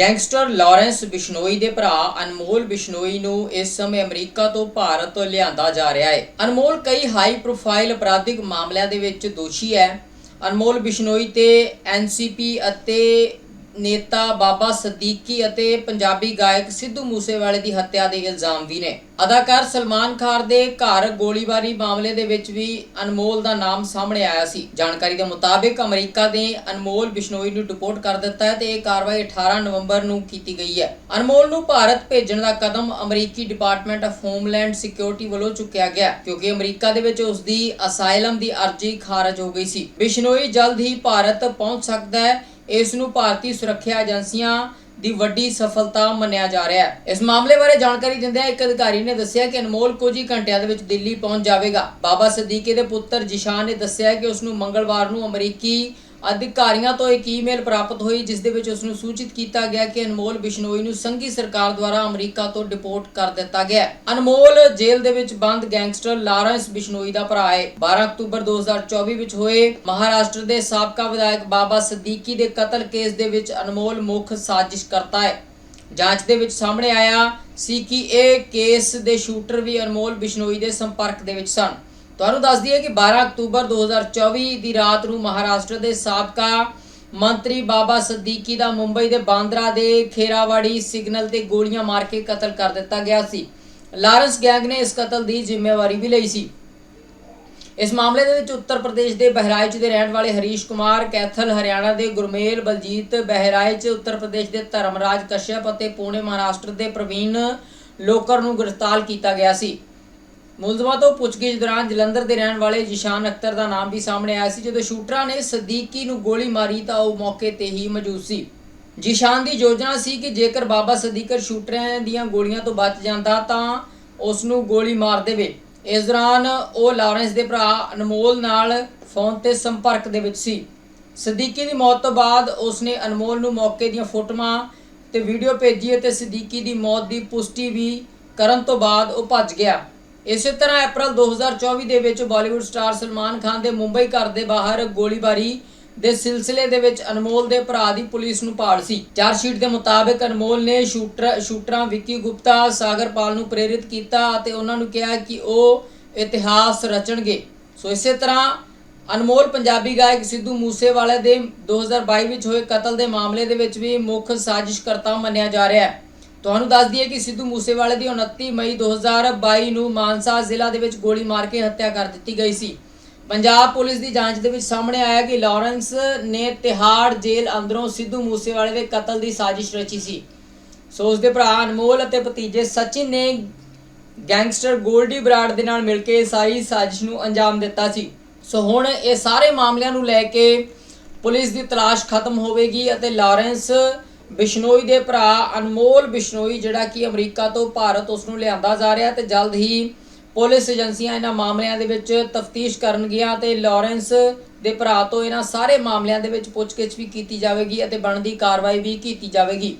Gangster Lawrence Bishnoi ਦੇ ਭਰਾ ਅਨਮੋਲ ਬਿਸ਼ਨੋਈ ਨੂੰ ਇਸ ਸਮੇਂ ਅਮਰੀਕਾ ਤੋਂ ਭਾਰਤ ਲਿਆਂਦਾ ਜਾ ਰਿਹਾ ਹੈ। ਅਨਮੋਲ ਕਈ ਹਾਈ ਪ੍ਰੋਫਾਈਲ ਅਪਰਾਧਿਕ ਮਾਮਲਿਆਂ ਦੇ ਵਿੱਚ ਦੋਸ਼ੀ ਹੈ। ਅਨਮੋਲ ਬਿਸ਼ਨੋਈ ਤੇ ਐਨਸੀਪੀ ਅਤੇ ਨੇਤਾ ਬਾਬਾ ਸਦੀਕੀ ਅਤੇ ਪੰਜਾਬੀ ਗਾਇਕ ਸਿੱਧੂ ਮੂਸੇਵਾਲੇ ਦੀ ਹੱਤਿਆ ਦੇ ਇਲਜ਼ਾਮ ਵੀ ਨੇ। ਅਦਾਕਾਰ ਸਲਮਾਨ ਖਾਨ ਦੇ ਘਰ ਗੋਲੀਬਾਰੀ ਮਾਮਲੇ ਦੇ ਵਿੱਚ ਵੀ ਅਨਮੋਲ ਦਾ ਨਾਮ ਸਾਹਮਣੇ ਆਇਆ ਸੀ। ਜਾਣਕਾਰੀ ਦੇ ਮੁਤਾਬਿਕ ਅਮਰੀਕਾ ਨੇ ਅਨਮੋਲ ਬਿਸ਼ਨੋਈ ਨੂੰ ਡਿਪੋਰਟ ਕਰ ਦਿੱਤਾ ਹੈ ਤੇ ਇਹ ਕਾਰਵਾਈ 18 ਨਵੰਬਰ ਨੂੰ ਕੀਤੀ ਗਈ ਹੈ। ਅਨਮੋਲ ਨੂੰ ਭਾਰਤ ਭੇਜਣ ਦਾ ਕਦਮ ਅਮਰੀਕੀ ਡਿਪਾਰਟਮੈਂਟ ਆਫ ਹੋਮਲੈਂਡ ਸਿਕਿਉਰਿਟੀ ਵੱਲੋਂ ਚੁੱਕਿਆ ਗਿਆ ਕਿਉਂਕਿ ਅਮਰੀਕਾ ਦੇ ਵਿੱਚ ਉਸ ਦੀ ਅਸਾਈਲਮ ਦੀ ਅਰਜ਼ੀ ਖਾਰਜ ਹੋ ਗਈ ਸੀ। ਬਿਸ਼ਨੋਈ ਜਲਦ ਹੀ ਭਾਰਤ ਪਹੁੰਚ ਸਕਦਾ ਹੈ ਇਸ ਨੂੰ ਭਾਰਤੀ ਸੁਰੱਖਿਆ ਏਜੰਸੀਆਂ ਦੀ ਵੱਡੀ ਸਫਲਤਾ ਮੰਨਿਆ ਜਾ ਰਿਹਾ ਹੈ। ਇਸ ਮਾਮਲੇ ਬਾਰੇ ਜਾਣਕਾਰੀ ਦਿੰਦਿਆਂ ਇੱਕ ਅਧਿਕਾਰੀ ਨੇ ਦੱਸਿਆ ਕਿ ਅਨਮੋਲ ਕੁਝ ਹੀ ਘੰਟਿਆਂ ਦੇ ਵਿੱਚ ਦਿੱਲੀ ਪਹੁੰਚ ਜਾਵੇਗਾ। ਬਾਬਾ ਸਦੀਕੇ ਦੇ ਪੁੱਤਰ ਜਿਸ਼ਾਨ ਨੇ ਦੱਸਿਆ ਕਿ ਉਸ ਨੂੰ ਮੰਗਲਵਾਰ ਨੂੰ ਅਮਰੀਕੀ ਅਧਿਕਾਰੀਆਂ ਤੋਂ ਇੱਕ ਈਮੇਲ ਪ੍ਰਾਪਤ ਹੋਈ, ਜਿਸ ਦੇ ਵਿੱਚ ਉਸ ਨੂੰ ਸੂਚਿਤ ਕੀਤਾ ਗਿਆ ਕਿ ਅਨਮੋਲ ਬਿਸ਼ਨੋਈ ਨੂੰ ਸੰਘੀ ਸਰਕਾਰ ਦੁਆਰਾ ਅਮਰੀਕਾ ਤੋਂ ਡਿਪੋਰਟ ਕਰ ਦਿੱਤਾ ਗਿਆ ਹੈ। ਅਨਮੋਲ ਜੇਲ੍ਹ ਦੇ ਵਿੱਚ ਬੰਦ ਗੈਂਗਸਟਰ ਲਾਰੈਂਸ ਬਿਸ਼ਨੋਈ ਦਾ ਭਰਾ ਹੈ। 12 ਅਕਤੂਬਰ 2024 ਵਿੱਚ ਹੋਏ ਮਹਾਰਾਸ਼ਟਰ ਦੇ ਸਾਬਕਾ ਵਿਧਾਇਕ ਬਾਬਾ ਸਦੀਕੀ ਦੇ ਕਤਲ ਕੇਸ ਦੇ ਵਿੱਚ ਅਨਮੋਲ ਮੁੱਖ ਸਾਜ਼ਿਸ਼ ਕਰਤਾ ਹੈ। ਜਾਂਚ ਦੇ ਵਿੱਚ ਸਾਹਮਣੇ ਆਇਆ ਸੀ ਕਿ ਇਹ ਕੇਸ ਦੇ ਸ਼ੂਟਰ ਵੀ ਅਨਮੋਲ ਬਿਸ਼ਨੋਈ ਦੇ ਸੰਪਰਕ ਦੇ ਵਿੱਚ ਸਨ। ਤੁਹਾਨੂੰ ਦੱਸ ਦਈਏ ਕਿ 12 ਅਕਤੂਬਰ 2024 ਦੀ ਰਾਤ ਨੂੰ ਮਹਾਰਾਸ਼ਟਰ ਦੇ ਸਾਬਕਾ ਮੰਤਰੀ ਬਾਬਾ ਸਦੀਕੀ ਦਾ ਮੁੰਬਈ ਦੇ ਬਾਂਦਰਾ ਦੇ ਖੇਰਾਵਾੜੀ ਸਿਗਨਲ ਤੇ ਗੋਲੀਆਂ ਮਾਰ ਕੇ ਕਤਲ ਕਰ ਦਿੱਤਾ ਗਿਆ ਸੀ। ਲਾਰੈਂਸ ਗੈਂਗ ਨੇ ਇਸ ਕਤਲ ਦੀ ਜ਼ਿੰਮੇਵਾਰੀ ਵੀ ਲਈ ਸੀ। ਇਸ ਮਾਮਲੇ ਦੇ ਵਿੱਚ ਉੱਤਰ ਪ੍ਰਦੇਸ਼ ਦੇ ਬਹਿਰਾਇਚ ਦੇ ਰਹਿਣ ਵਾਲੇ ਹਰੀਸ਼ ਕੁਮਾਰ, ਕੈਥਲ ਹਰਿਆਣਾ ਦੇ ਗੁਰਮੇਲ, ਬਲਜੀਤ ਬਹਿਰਾਇਚ ਉੱਤਰ ਪ੍ਰਦੇਸ਼ ਦੇ ਧਰਮਰਾਜ ਕਸ਼ਯਪ ਅਤੇ ਪੁਣੇ ਮਹਾਰਾਸ਼ਟਰ ਦੇ ਪ੍ਰਵੀਨ ਲੋਕਰ ਨੂੰ ਗ੍ਰਿਫਤਾਰ ਕੀਤਾ ਗਿਆ ਸੀ। ਮੁਲਜ਼ਮਾਂ ਤੋਂ ਪੁੱਛਗਿੱਛ ਦੌਰਾਨ ਜਲੰਧਰ ਦੇ ਰਹਿਣ ਵਾਲੇ ਜਿਸ਼ਾਨ ਅਖਤਰ ਦਾ ਨਾਮ ਵੀ ਸਾਹਮਣੇ ਆਇਆ ਸੀ। ਜਦੋਂ ਸ਼ੂਟਰਾਂ ਨੇ ਸਦੀਕੀ ਨੂੰ ਗੋਲੀ ਮਾਰੀ ਤਾਂ ਉਹ ਮੌਕੇ ਤੇ ਹੀ ਮੌਜੂਦ ਸੀ। ਜਿਸ਼ਾਨ ਦੀ ਯੋਜਨਾ ਸੀ ਕਿ ਜੇਕਰ ਬਾਬਾ ਸਦੀਕਰ ਸ਼ੂਟਰਾਂ ਦੀਆਂ ਗੋਲੀਆਂ ਤੋਂ ਬਚ ਜਾਂਦਾ ਤਾਂ ਉਸ ਨੂੰ ਗੋਲੀ ਮਾਰ ਦੇਵੇ। ਇਸ ਦੌਰਾਨ ਉਹ ਲਾਰੈਂਸ ਦੇ ਭਰਾ ਅਨਮੋਲ ਨਾਲ ਫੋਨ ਤੇ ਸੰਪਰਕ ਦੇ ਵਿੱਚ ਸੀ। ਸਦੀਕੀ ਦੀ ਮੌਤ ਤੋਂ ਬਾਅਦ ਉਸਨੇ ਅਨਮੋਲ ਨੂੰ ਮੌਕੇ ਦੀਆਂ ਫੋਟੋਆਂ ਤੇ ਵੀਡੀਓ ਭੇਜੀ ਅਤੇ ਸਦੀਕੀ ਦੀ ਮੌਤ ਦੀ ਪੁਸ਼ਟੀ ਵੀ ਕਰਨ ਤੋਂ ਬਾਅਦ ਉਹ ਭੱਜ ਗਿਆ। ਇਸੇ ਤਰ੍ਹਾਂ ਅਪ੍ਰੈਲ 2024 ਦੇ ਵਿੱਚ ਬਾਲੀਵੁੱਡ ਸਟਾਰ ਸਲਮਾਨ ਖਾਨ ਦੇ ਮੁੰਬਈ ਘਰ ਦੇ ਬਾਹਰ ਗੋਲੀਬਾਰੀ ਦੇ ਸਿਲਸਿਲੇ ਦੇ ਵਿੱਚ ਅਨਮੋਲ ਦੇ ਭਰਾ ਦੀ ਪੁਲਿਸ ਨੂੰ ਭਾਲ ਸੀ। ਚਾਰ ਸ਼ੀਟ ਦੇ ਮੁਤਾਬਕ ਅਨਮੋਲ ਨੇ ਸ਼ੂਟਰ, ਸ਼ੂਟਰਾਂ ਵਿੱਕੀ ਗੁਪਤਾ ਸਾਗਰਪਾਲ ਨੂੰ ਪ੍ਰੇਰਿਤ ਕੀਤਾ ਅਤੇ ਉਹਨਾਂ ਨੂੰ ਕਿਹਾ ਕਿ ਉਹ ਇਤਿਹਾਸ ਰਚਣਗੇ। ਸੋ ਇਸੇ ਤਰ੍ਹਾਂ ਅਨਮੋਲ ਪੰਜਾਬੀ ਗਾਇਕ ਸਿੱਧੂ ਮੂਸੇਵਾਲੇ ਦੇ 2022 ਵਿੱਚ ਹੋਏ ਕਤਲ ਦੇ ਮਾਮਲੇ ਦੇ ਵਿੱਚ ਵੀ ਮੁੱਖ ਸਾਜ਼ਿਸ਼ਕਰਤਾ ਮੰਨਿਆ ਜਾ ਰਿਹਾ ਹੈ। ਤੁਹਾਨੂੰ ਦੱਸ ਦਈਏ ਕਿ ਸਿੱਧੂ ਮੂਸੇਵਾਲੇ ਦੀ 29 ਮਈ 2022 ਨੂੰ ਮਾਨਸਾ ਜ਼ਿਲ੍ਹਾ ਦੇ ਵਿੱਚ ਗੋਲੀ ਮਾਰ ਕੇ ਹੱਤਿਆ ਕਰ ਦਿੱਤੀ ਗਈ ਸੀ। ਪੰਜਾਬ ਪੁਲਿਸ ਦੀ ਜਾਂਚ ਦੇ ਵਿੱਚ ਸਾਹਮਣੇ ਆਇਆ ਕਿ ਲਾਰੈਂਸ ਨੇ ਤਿਹਾੜ ਜੇਲ੍ਹ ਅੰਦਰੋਂ ਸਿੱਧੂ ਮੂਸੇਵਾਲੇ ਦੇ ਕਤਲ ਦੀ ਸਾਜ਼ਿਸ਼ ਰਚੀ ਸੀ। ਸੋ ਉਸ ਦੇ ਭਰਾ ਅਨਮੋਲ ਅਤੇ ਭਤੀਜੇ ਸਚਿਨ ਨੇ ਗੈਂਗਸਟਰ ਗੋਲਡੀ ਬਰਾੜ ਦੇ ਨਾਲ ਮਿਲ ਕੇ ਸਾਰੀ ਸਾਜ਼ਿਸ਼ ਨੂੰ ਅੰਜਾਮ ਦਿੱਤਾ ਸੀ। ਸੋ ਹੁਣ ਇਹ ਸਾਰੇ ਮਾਮਲਿਆਂ ਨੂੰ ਲੈ ਕੇ ਪੁਲਿਸ ਦੀ ਤਲਾਸ਼ ਖਤਮ ਹੋਵੇਗੀ ਅਤੇ ਲਾਰੈਂਸ ਬਿਸ਼ਨੋਈ ਦੇ ਭਰਾ ਅਨਮੋਲ ਬਿਸ਼ਨੋਈ, ਜਿਹੜਾ ਕਿ ਅਮਰੀਕਾ ਤੋਂ ਭਾਰਤ ਉਸ ਨੂੰ ਲਿਆਂਦਾ ਜਾ ਰਿਹਾ ਤੇ ਜਲਦ ਹੀ ਪੁਲਿਸ ਏਜੰਸੀਆਂ ਇਹਨਾਂ ਮਾਮਲਿਆਂ ਦੇ ਵਿੱਚ ਤਫਤੀਸ਼ ਕਰਨਗੀਆਂ ਤੇ ਲਾਰੈਂਸ ਦੇ ਭਰਾ ਤੋਂ ਇਹਨਾਂ ਸਾਰੇ ਮਾਮਲਿਆਂ ਦੇ ਵਿੱਚ ਪੁੱਛਗਿੱਛ ਵੀ ਕੀਤੀ ਜਾਵੇਗੀ ਅਤੇ ਬਣਦੀ ਕਾਰਵਾਈ ਵੀ ਕੀਤੀ ਜਾਵੇਗੀ।